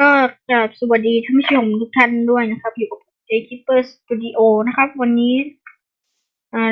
ก็กราบสวัสดีท่านผู้ชมทุกท่านด้วยนะครับ อยู่กับ j k e e p e r Studio นะครับ วันนี้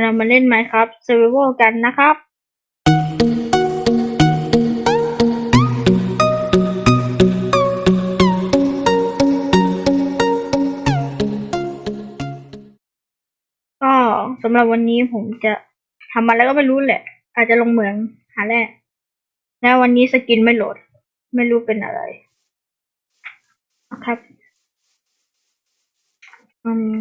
เรามาเล่น Minecraft Survival กันนะครับ ก็สำหรับวันนี้ผมจะทำอะไรก็ไม่รู้แหละ อาจจะลงเหมืองหาแร่แล้ววันนี้สกินไม่โหลด ไม่รู้เป็นอะไร ครับอืม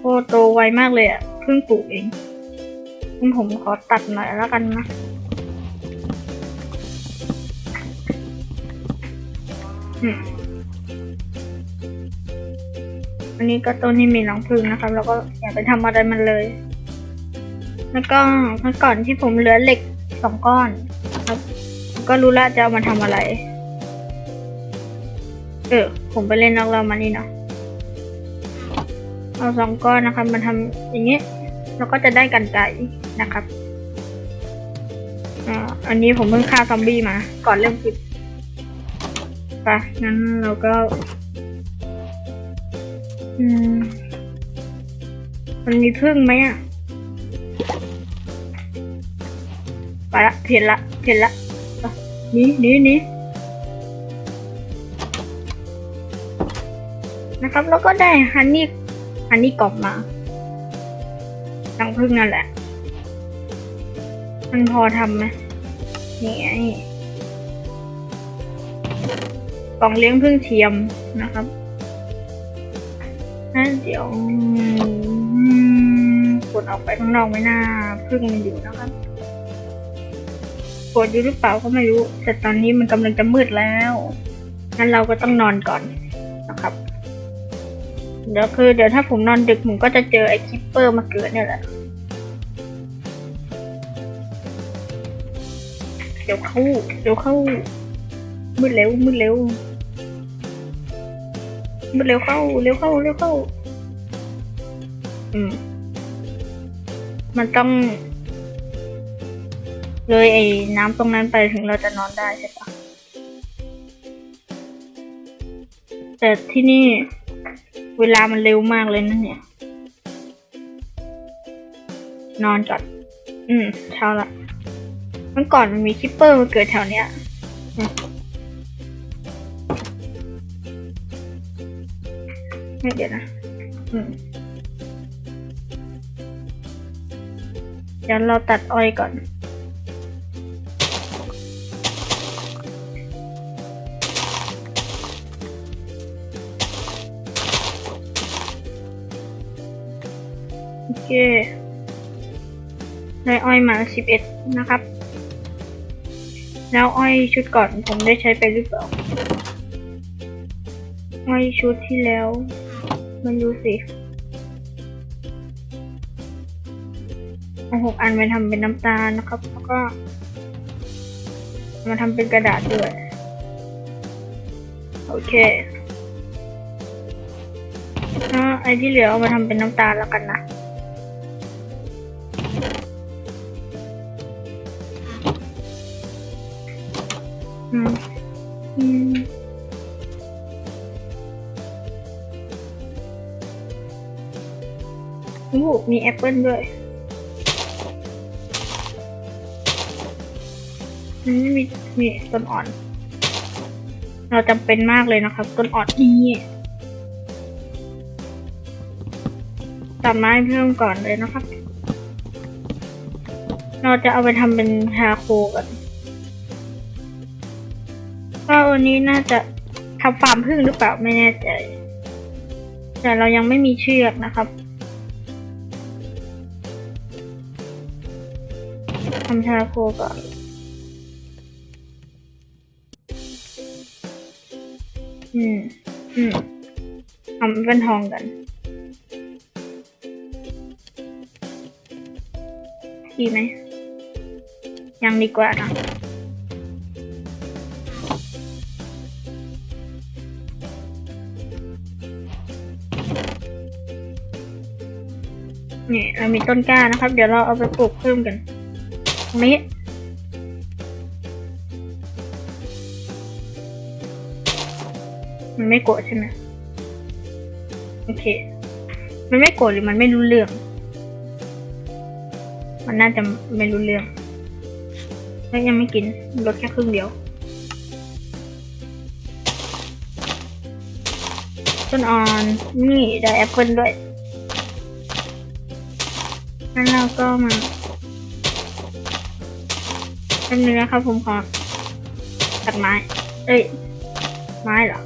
โอ้โตไวมากเลยอะ เพิ่งปลูกเองงั้นผมขอตัดหน่อยแล้วกันนะอันนี้ก็ต้นที่มีหลังพึ่งนะครับ แล้วก็อย่าไปทำอะไรมันเลย แล้วก็เมื่อก่อนที่ผมเหลือเหล็กสองก้อนครับก็รู้ละจะเอามาทำอะไร เออ ผมไปเล่นนอกเรามานี่เนาะเอาสองก้อนนะครับมาทำอย่างเงี้ยแล้วก็จะได้กันไก่นะครับอ่าอันนี้ผมเพิ่งฆ่าซอมบี้มา ก่อนเริ่มคลิปไปงั้นเราก็ อืม มันมีพึ่งไหมอะ เห็นละ เห็นละนี่นี่นี่นะครับ แล้วก็ได้ฮันนี่ฮันนี่กรอบมารังพึ่งนั่นแหละ มันพอทำไหมนี่ไงกล่องเลี้ยงพึ่งเทียมนะครับนั่นเดี๋ยวกดออกไปข้างนอกไม่น่าพึ่งมันอยู่นะครับ วดอยู่หรือเปล่าก็ไม่รู้ แต่ตอนนี้มันกำลังจะมืดแล้ว งั้นเราก็ต้องนอนก่อนนะครับ เดี๋ยวคือ เดี๋ยวถ้าผมนอนดึกผมก็จะเจอไอ้คิปเปอร์มาเกิดเนี่ยแหละ เดี๋ยวเข้า เดี๋ยวเข้า มืดเร็ว มืดเร็ว มืดเร็วเข้า เร็วเข้า เร็วเข้า อืม มันต้อง เลยไอ้น้ำตรงนั้นไปถึงเราจะนอนได้ใช่ปะแต่ที่นี่เวลามันเร็วมากเลยนะเนี่ย นอนก่อน อืมเช้าละเมื่อก่อนมันมีคิปเปอร์มาเกิดแถวเนี้ยไม่เดี๋ยวนะ อืมเดี๋ยวเราตัดอ้อยก่อน เคได้อ้อยมาสิบเอ็ดนะครับ แล้วอ้อยชุดก่อนผมได้ใช้ไปหรือเปล่า อ้อยชุดที่แล้ว มันดูสิเอาหกอันไปทำเป็นน้ำตาลนะครับ แล้วก็มาทำเป็นกระดาษด้วย โอเคแล้วไอ้ที่เหลือเอามาทำเป็นน้ำตาลแล้วกันนะ โอ้มีแอปเปิลด้วยอืมมีมีต้นอ่อน เราจำเป็นมากเลยนะครับ ต้นอ่อนนี่ตัดไม้เพิ่มก่อนเลยนะครับ เราจะเอาไปทำเป็นชาโคกัน นนี้น่าจะทำฟาร์มพึ่งหรือเปล่าไม่แน่ใจ แต่เรายังไม่มีเชือกนะครับทำชาโคก่อนอืม อืมทำเป็นทองกัน ดีไหม ยังดีกว่านะ เรามีต้นกล้านะครับ เดี๋ยวเราเอาไปปลูกเพิ่มกันตรงนี้มันไม่โกรธใช่ไหมโอเค มันไม่โกรธหรือมันไม่รู้เรื่อง มันน่าจะไม่รู้เรื่องแล้วยังไม่กินลดแค่ครึ่งเดียว ต้นอ่อนนี่ได้แอปเปิลด้วย แล้วเราก็มาเป็นเนื้อครับผมขอตัดไม้ เอ้ย ไม้เหรอ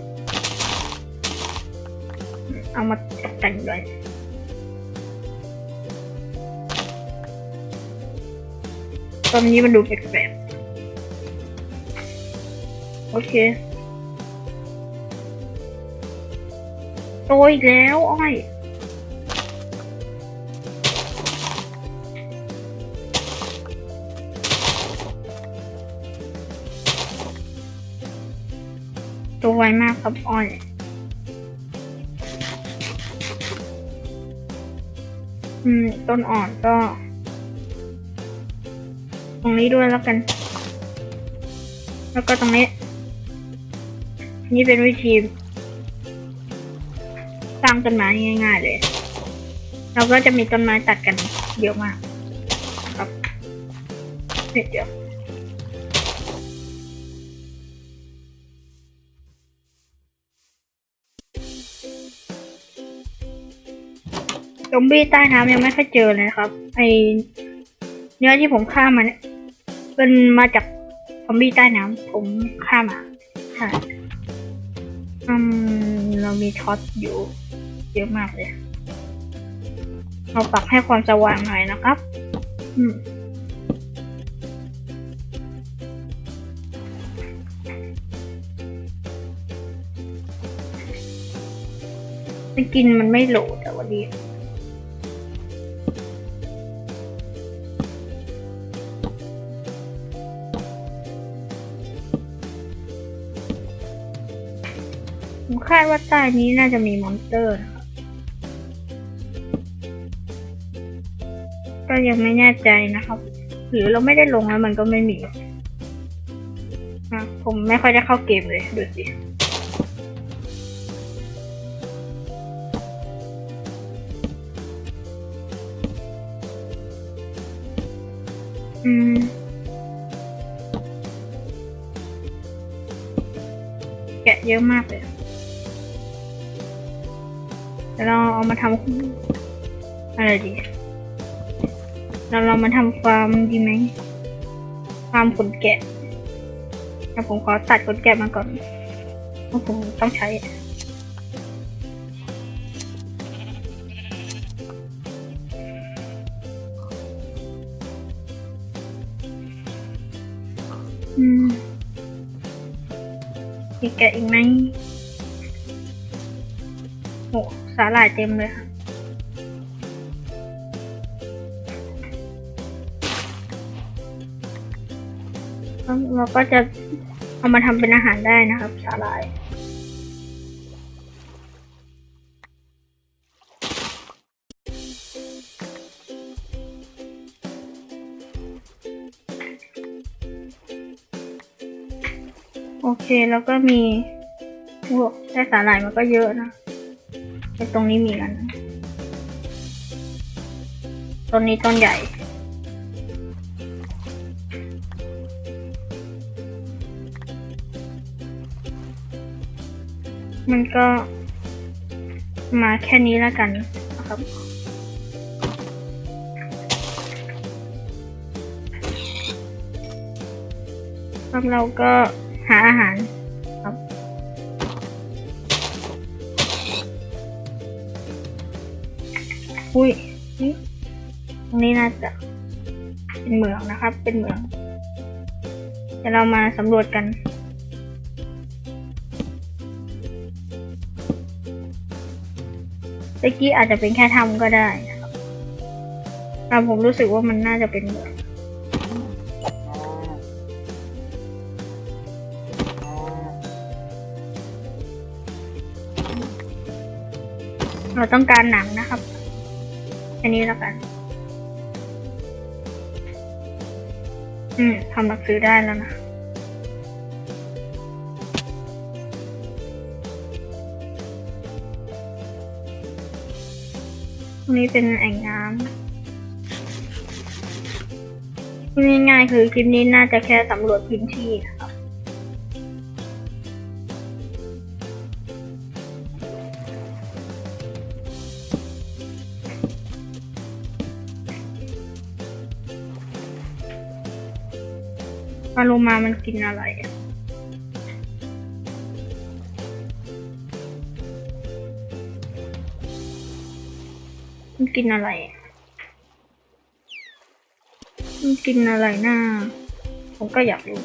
เอามาตกแต่งด้วยตอนนี้มันดูแปลกๆโอเคโตอีกแล้ว อ้อย วมากครับอ้อย อืม ต้นอ่อนก็ ตรงนี้ด้วยแล้วกัน แล้วก็ตรงนี้ นี่เป็นวิธีสร้างต้นไม้ง่าย ๆ เลย เราก็จะมีต้นไม้ตัดกันเยอะมาก ครับเดียว ซอมบี้ใต้น้ำยังไม่เคยเจอเลยครับ ไอเนื้อที่ผมฆ่ามาเนี่ยเป็นมาจากซอมบี้ใต้น้ำผมฆ่ามาใช่อืมเรามีท็อตอยู่ เยอะมากเลยเราปรับให้ความสว่างหน่อยนะครับ อืมกินมันไม่โหลดแต่วันนี้ คาดว่าใต้นี้น่าจะมีมอนสเตอร์นะครับก็ยังไม่แน่ใจนะครับ หรือเราไม่ได้ลงแล้วมันก็ไม่มีอะผมไม่ค่อยได้เข้าเกมเลยดูสิอืมแกะเยอะมากเลย ดี๋ยวเราเอามาทำอะไรดีเราเรามาทำฟาร์มดีไหมฟาร์มขนแกะแต่ผมขอตัดขนแกะมาก่อนเพราะผมต้องใช้อืมมีแกะอีกไหม โอ้สาหร่ายเต็มเลยค่ะแล้วเราก็จะเอามาทำเป็นอาหารได้นะครับสาหร่ายโอเค แล้วก็มีโอ้ได้สาหร่ายมันก็เยอะนะ ตรงนี้มีกันนะต้นนี้ต้นใหญ่ มันก็มาแค่นี้แล้วกันนะครับครับเราก็หาอาหาร อุ้ยนี่ตรงนี้น่าจะเป็นเหมืองนะครับ เป็นเหมืองเดี๋ยวเรามาสำรวจกัน ตะกี้อาจจะเป็นแค่ถ้ำก็ได้นะครับแต่ผมรู้สึกว่ามันน่าจะเป็นเหมืองเราต้องการหนังนะครับ อันนี้แล้วกัน อืมทำหนักซื้อได้แล้วนะตรงนี้เป็นแอ่งน้ำง่ายๆคือคลิปนี้น่าจะแค่สำรวจพื้นที่นะคะ ปลาโลมามันกินอะไรมันกินอะไร มันกินอะไรน่าผมก็อยากรู้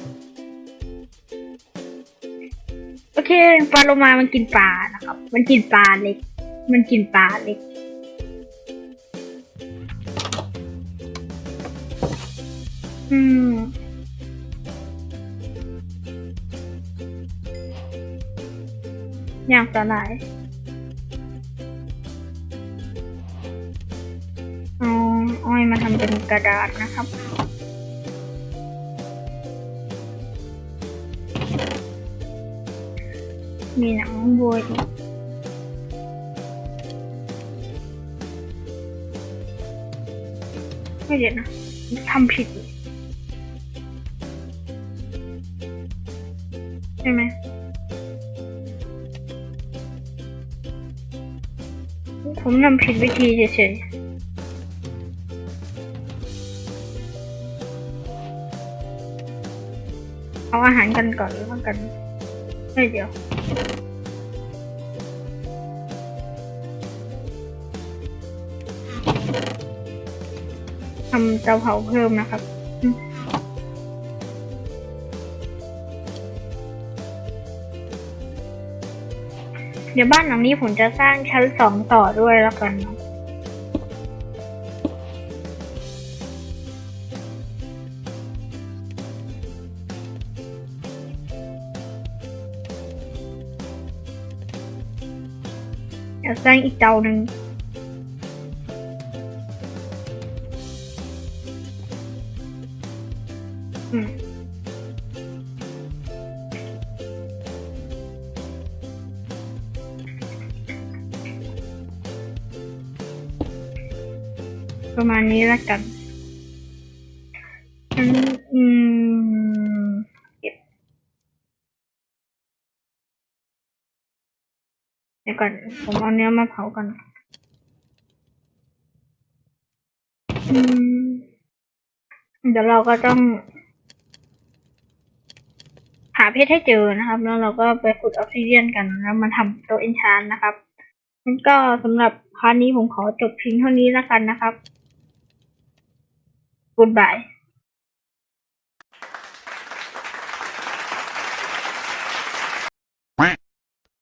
โอเค ปลาโลมามันกินปลานะครับ มันกินปลาเล็ก มันกินปลาเล็กอืม อย่างสลายเอาอ้อยมาทำเป็นกระดาษนะครับ มีหนังบัวอีกไม่เดี๋ยวนะทำผิดใช่ไหม นำผิดวิธีเฉยๆเอาอาหารกันก่อนแล้วกันเฮ้เดี๋ยวทำเตาเผาเพิ่มนะครับ เดี๋ยวบ้านหลังนี้ผมจะสร้างชั้นสองต่อด้วยแล้วกันเนอะเดี๋ยวสร้างอีกเตาหนึ่ง ประมาณนี้แล้วกันอืมอืมเก็บเดี๋ยวก่อน ผมเอาเนื้อมาเผาก่อนอืมเดี๋ยวเราก็ต้องหาเพชรให้เจอนะครับ แล้วเราก็ไปขุดออกซิเดียนกัน แล้วมาทำตัวเอนชานนะครับงั้นก็สำหรับพาร์ทนี้ผมขอจบเพียงเท่านี้แล้วกันนะครับ Goodbye